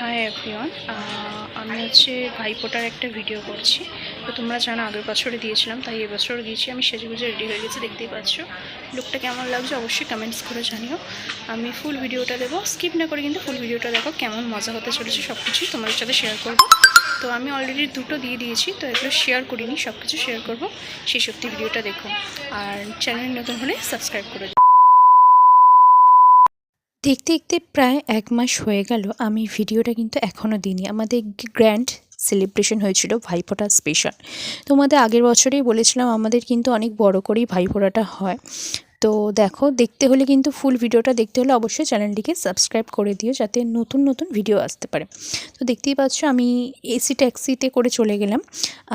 Hi everyone আমি হচ্ছে ভাইফোঁটার একটা ভিডিও করছি। তো তোমরা জানো, আগের বছরে দিয়েছিলাম, তাই এবছরও দিয়েছি। আমি সেজে গুজে রেডি হয়ে গেছি, দেখতেই পাচ্ছ। লুকটা কেমন লাগছে অবশ্যই কমেন্টস করে জানিও। আমি ফুল ভিডিওটা দেবো। স্কিপ না করে কিন্তু ফুল ভিডিওটা দেখো, কেমন মজা হতে চলেছে সব কিছুই তোমাদের সাথে শেয়ার করব। তো আমি অলরেডি দুটো দিয়ে দিয়েছি, তো এগুলো শেয়ার করিনি সব কিছু শেয়ার করব। সেই সত্যি ভিডিওটা দেখো। আর চ্যানেল নতুন হলে সাবস্ক্রাইব করে। দেখতে দেখতে প্রায় এক মাস হয়ে গেল। আমি ভিডিওটা কিন্তু এখনও দিইনি। আমাদের গ্র্যান্ড সেলিব্রেশন হয়েছিল ভাইফোঁটা স্পেশাল। তোমাদের আগের বছরেই বলেছিলাম আমাদের কিন্তু অনেক বড় করেই ভাইফোঁটাটা হয়। তো দেখো, দেখতে হলে কিন্তু ফুল ভিডিওটা দেখতে হলে অবশ্যই চ্যানেলটিকে সাবস্ক্রাইব করে দিও যাতে নতুন নতুন ভিডিও আসতে পারে। তো দেখতেই পাচ্ছ আমি এসি ট্যাক্সিতে করে চলে গেলাম।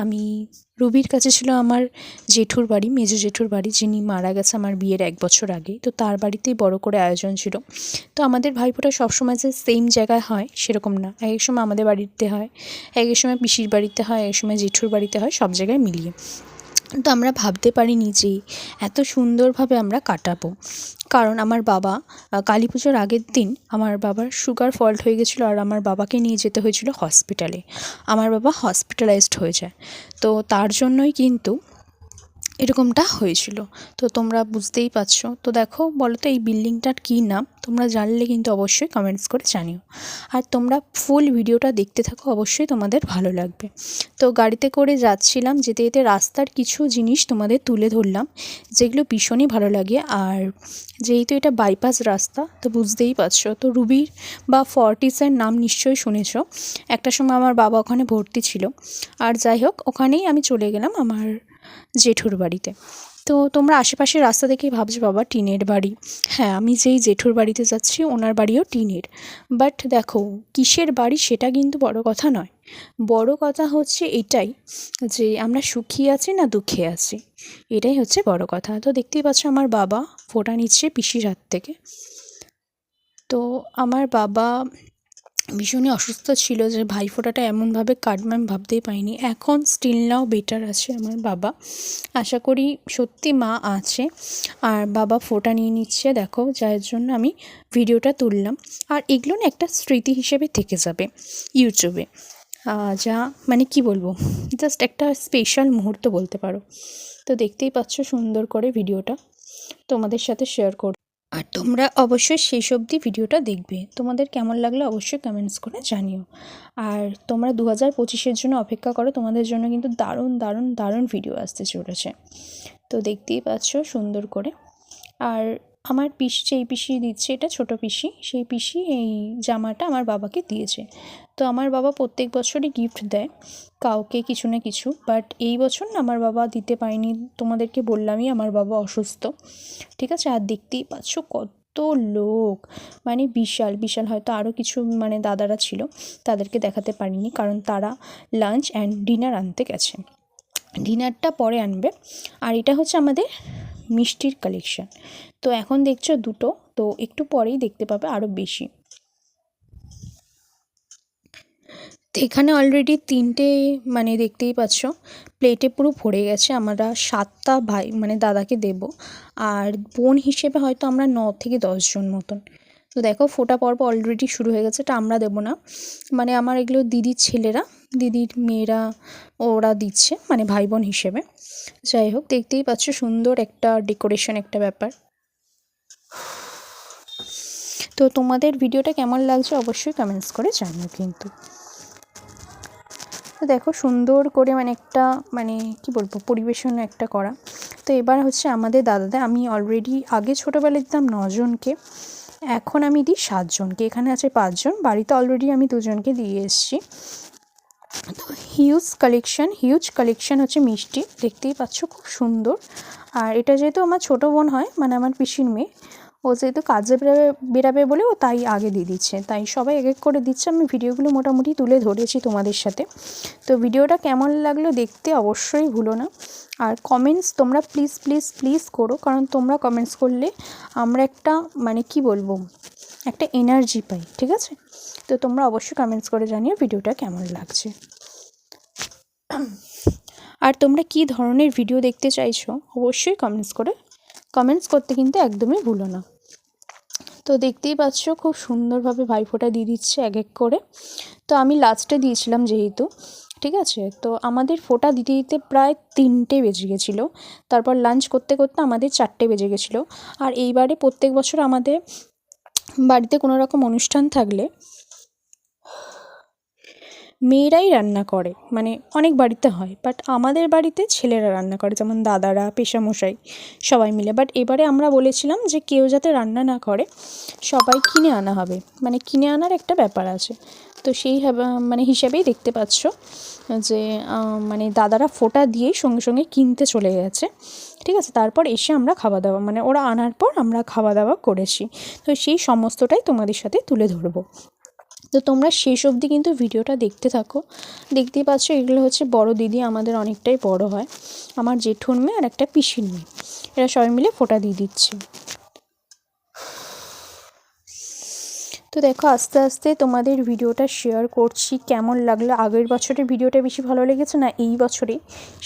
আমি রুবির কাছে ছিল আমার জেঠুর বাড়ি, মেজো জেঠুর বাড়ি, যিনি মারা গেছে আমার বিয়ের এক বছর আগে। তো তার বাড়িতেই বড় করে আয়োজন ছিল। তো আমাদের ভাইফোঁটা সবসময় যে সেম জায়গায় হয়, সেরকম না। এক এক সময় আমাদের বাড়িতে হয়, এক এক সময় পিসির বাড়িতে হয় এক সময় জেঠুর বাড়িতে হয়, সব জায়গায় মিলিয়ে। তো আমরা ভাবতে পারিনি যে এত সুন্দরভাবে আমরা কাটাবো। কারণ আমার বাবা কালী পুজোর আগের দিন আমার বাবার সুগার ফল্ট হয়ে গেছিল আর আমার বাবাকে নিয়ে যেতে হয়েছিল হসপিটালে আমার বাবা হসপিটালাইজড হয়ে যায়। তো তার জন্যই কিন্তু এরকমটা হয়েছিল। তো তোমরা বুঝতেই পারছ। তো দেখো বলো তো এই বিল্ডিংটার কী নাম? তোমরা জানলে কিন্তু অবশ্যই কমেন্টস করে জানিও। আর তোমরা ফুল ভিডিওটা দেখতে থাকো, অবশ্যই তোমাদের ভালো লাগবে। তো গাড়িতে করে যাচ্ছিলাম, যেতে যেতে রাস্তার কিছু জিনিস তোমাদের তুলে ধরলাম, যেগুলো ভীষণই ভালো লাগে। আর যেহেতু এটা বাইপাস রাস্তা, তো বুঝতেই পারছ। তো রুবির বা ফর্টিসের নাম নিশ্চয়ই শুনেছো। একটা সময় আমার বাবা ওখানে ভর্তি ছিল। আর যাই হোক, ওখানেই আমি চলে গেলাম আমার জেঠুর বাড়িতে। তো তোমরা আশেপাশের রাস্তা দেখেই ভাবছ, বাবা, টিনের বাড়ি। হ্যাঁ আমি যেই জেঠুর বাড়িতে যাচ্ছি, ওনার বাড়িও টিনের। বাট দেখো, কিসের বাড়ি সেটা কিন্তু বড় কথা নয়। বড় কথা হচ্ছে এটাই যে আমরা সুখী আছি না দুঃখে আছি। এটাই হচ্ছে বড় কথা। তো দেখতেই পাচ্ছ আমার বাবা ফোটা নিচ্ছে পিসির হাত থেকে। তো আমার বাবা ভীষণই অসুস্থ ছিল যে ভাইফোঁটাটা এমনভাবে কাটবে, আমি ভাবতেই পাইনি এখন স্টিল নাও বেটার আছে আমার বাবা। আশা করি সত্যি মা আছে, আর বাবা ফোঁটা নিয়ে নিচ্ছে, দেখো, যার জন্য আমি ভিডিওটা তুললাম। আর এগুলো না একটা স্মৃতি হিসেবে থেকে যাবে ইউটিউবে। যা মানে কি বলব জাস্ট একটা স্পেশাল মুহূর্ত বলতে পারো। তো দেখতেই পাচ্ছ সুন্দর করে ভিডিওটা। তোমাদের সাথে শেয়ার আর তোমরা অবশ্যই শেষ অবধি ভিডিওটা দেখবে। তোমাদের কেমন লাগল অবশ্যই কমেন্টস করে জানিও। আর তোমরা দু হাজার পঁচিশের জন্য অপেক্ষা করো, তোমাদের জন্য কিন্তু দারুণ দারুণ দারুণ ভিডিও আসতে চলেছে। তো দেখতেই পাচ্ছ সুন্দর করে। আর আমার পিসি যেই পিসি দিচ্ছে, এটা ছোট পিসি, সেই পিসি এই জামাটা আমার বাবাকে দিয়েছে। তো আমার বাবা প্রত্যেক বছরই গিফট দেয়, কাউকে কিছু না কিছু। বাট এই বছর না আমার বাবা দিতে পারেনি, তোমাদেরকে বললামই আমার বাবা অসুস্থ। ঠিক আছে? আর দেখতেই পাচ্ছ কত লোক। মানে বিশাল বিশাল হয়তো আরও কিছু মানে দাদারা ছিল, তাদেরকে দেখাতে পারিনি। কারণ তারা লাঞ্চ অ্যান্ড ডিনার আনতে গেছে। ডিনারটা পরে আনবে। আর এটা হচ্ছে আমাদের মিষ্টির কালেকশান তো এখন দেখছ দুটো, তো একটু পরেই দেখতে পাবে আরও বেশি। এখানে অলরেডি তিনটে মানে দেখতেই পাচ্ছ প্লেটে পুরো ভরে গেছে। আমরা সাতটা ভাই মানে দাদাকে দেব। আর বোন হিসেবে হয়তো আমরা ন থেকে দশজন মতন। তো দেখো, ফোটা পর্ব অলরেডি শুরু হয়ে গেছে, এটা আমরা দেবো না। মানে আমার এগুলো দিদির ছেলেরা দিদির মেয়েরা ওরা দিচ্ছে মানে ভাই বোন হিসেবে। যাই হোক, দেখতেই পাচ্ছ সুন্দর একটা ডেকোরেশন একটা ব্যাপার। তো তোমাদের ভিডিওটা কেমন লাগছে অবশ্যই কমেন্টস করে জানিও কিন্তু। তো দেখো সুন্দর করে মানে একটা মানে কি বলব, পরিবেশন একটা করা। তো এবার হচ্ছে আমাদের দাদাদের, আমি অলরেডি আগে ছোটোবেলায় দিতাম নজনকে, এখন আমি দিই সাতজনকে। এখানে আছে পাঁচজন, বাড়িতে অলরেডি আমি দুজনকে দিয়ে এসেছি। তো হিউজ কালেকশন হিউজ কালেকশন হচ্ছে মিষ্টি। দেখতেই পাচ্ছ, খুব সুন্দর। আর এটা যেহেতু আমার ছোটো বোন হয় মানে আমার পিসির মেয়ে, ও যেহেতু কাজে বেরাবে বেরাবে বলে ও তাই আগে দিয়ে দিচ্ছে। তাই সবাই এক এক করে দিচ্ছে। আমি ভিডিওগুলো মোটামুটি তুলে ধরেছি তোমাদের সাথে। তো ভিডিওটা কেমন লাগল দেখতে অবশ্যই ভুলো না। আর কমেন্টস তোমরা প্লিজ প্লিজ প্লিজ করো। কারণ তোমরা কমেন্টস করলে আমরা একটা মানে কি বলব একটা এনার্জি পাই, ঠিক আছে? তো তোমরা অবশ্যই কমেন্টস করে জানিও ভিডিওটা কেমন লাগছে। আর তোমরা কী ধরনের ভিডিও দেখতে চাইছো, অবশ্যই কমেন্টস করে। কমেন্টস করতে কিন্তু একদমই ভুলো না। তো দেখতেই পাচ্ছ, খুব সুন্দরভাবে ভাইফোঁটা দিয়ে দিচ্ছে এক এক করে। তো আমি লাস্টে দিয়েছিলাম যেহেতু, ঠিক আছে? তো আমাদের ফোঁটা দিতে দিতে প্রায় তিনটে বেজে গেছিল। তারপর লাঞ্চ করতে করতে আমাদের চারটে বেজে গেছিল। আর এইবারে প্রত্যেক বছর আমাদের বাড়িতে কোনো রকম অনুষ্ঠান থাকলে মেয়েরাই রান্না করে। মানে অনেক বাড়িতে হয় বাট আমাদের বাড়িতে ছেলেরা রান্না করে, যেমন দাদারা, পেশামশাই, সবাই মিলে। বাট এবারে আমরা বলেছিলাম যে কেউ যাতে রান্না না করে, সবাই কিনে আনা হবে। মানে কিনে আনার একটা ব্যাপার আছে। তো সেই মানে হিসাবেই দেখতে পাচ্ছ যে মানে দাদারা ফোঁটা দিয়েই সঙ্গে সঙ্গে কিনতে চলে গেছে। ঠিক আছে, তারপর এসে আমরা খাওয়া দাওয়া মানে ওরা আনার পর আমরা খাওয়া দাওয়া করেছি। তো সেই সমস্তটাই তোমাদের সাথে তুলে ধরবো। তো তোমরা শেষ অবধি কিন্তু ভিডিওটা দেখতে থাকো। দেখতেই পাচ্ছ এগুলো হচ্ছে বড় দিদি, আমাদের অনেকটাই বড় হয়। আমার জেঠুর মেয়ে আর একটা পিসির মেয়ে। এরা সবাই মিলে ফোঁটা দিয়ে দিচ্ছে। তো দেখো, আস্তে আস্তে তোমাদের ভিডিওটা শেয়ার করছি, কেমন লাগল? আগের বছরের ভিডিওটা বেশি ভালো লেগেছে না এই বছরে?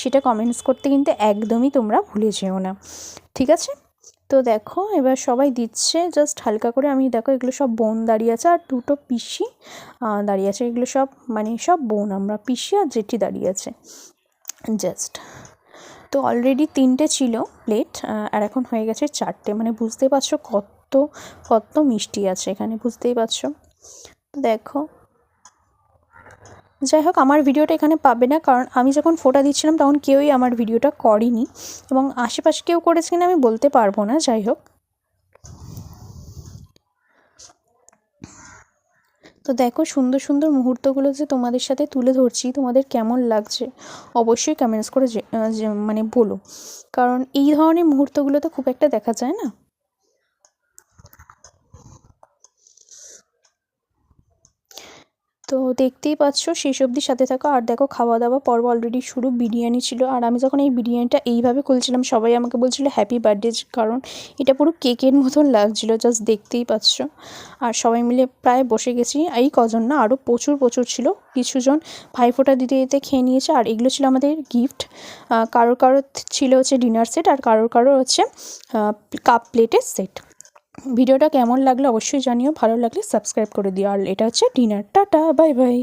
সেটা কমেন্টস করতে কিন্তু একদমই তোমরা ভুলে যেও না। ঠিক আছে? তো দেখো, এবার সবাই দিচ্ছে জাস্ট হালকা করে আমি দেখো, এগুলো সব বোন দাঁড়িয়ে আছে, আর দুটো পিসি দাঁড়িয়ে আছে। এগুলো সব মানে সব বোন, আমরা পিসি আর জেঠি দাঁড়িয়ে আছে। জাস্ট তো অলরেডি তিনটে ছিল প্লেট আর এখন হয়ে গেছে চারটে। মানে বুঝতে পারছ কত কত মিষ্টি আছে এখানে, বুঝতেই পারছ? দেখো। যাই হোক, আমার ভিডিওটা এখানে পাবে না, কারণ আমি যখন ফোটা দিচ্ছিলাম তখন কেউই আমার ভিডিওটা করেনি এবং আশেপাশে কেউ করেছে কিনা আমি বলতে পারব না, যাই হোক। তো দেখো সুন্দর সুন্দর মুহূর্তগুলো যে তোমাদের সাথে তুলে ধরছি, তোমাদের কেমন লাগছে অবশ্যই কমেন্টস করে যে- মানে বলো। কারণ এই ধরনের মুহূর্তগুলো তো খুব একটা দেখা যায় না। তো দেখতেই পাচ্ছ, শেষ অবধি সাথে থাকো। আর দেখো খাওয়া দাওয়া পর্ব অলরেডি শুরু, বিরিয়ানি ছিল। আর আমি যখন এই বিরিয়ানিটা এইভাবে খুলছিলাম, সবাই আমাকে বলছিল হ্যাপি বার্থডে কারণ এটা পুরো কেকের মতন লাগছিল জাস্ট দেখতেই পাচ্ছ। আর সবাই মিলে প্রায় বসে গেছি। এই কজন না আরও প্রচুর প্রচুর ছিল। কিছুজন ভাইফোঁটা দিতে দিতে খেয়ে নিয়েছে। আর এগুলো ছিল আমাদের গিফট কারোর কারোর ছিল হচ্ছে ডিনার সেট আর কারোর কারোর হচ্ছে কাপ প্লেটের সেট ভিডিওটা কেমন লাগল অবশ্যই জানিও, ভালো লাগলে সাবস্ক্রাইব করে দিও। আর এটা হচ্ছে ডিনার টাটা বাই বাই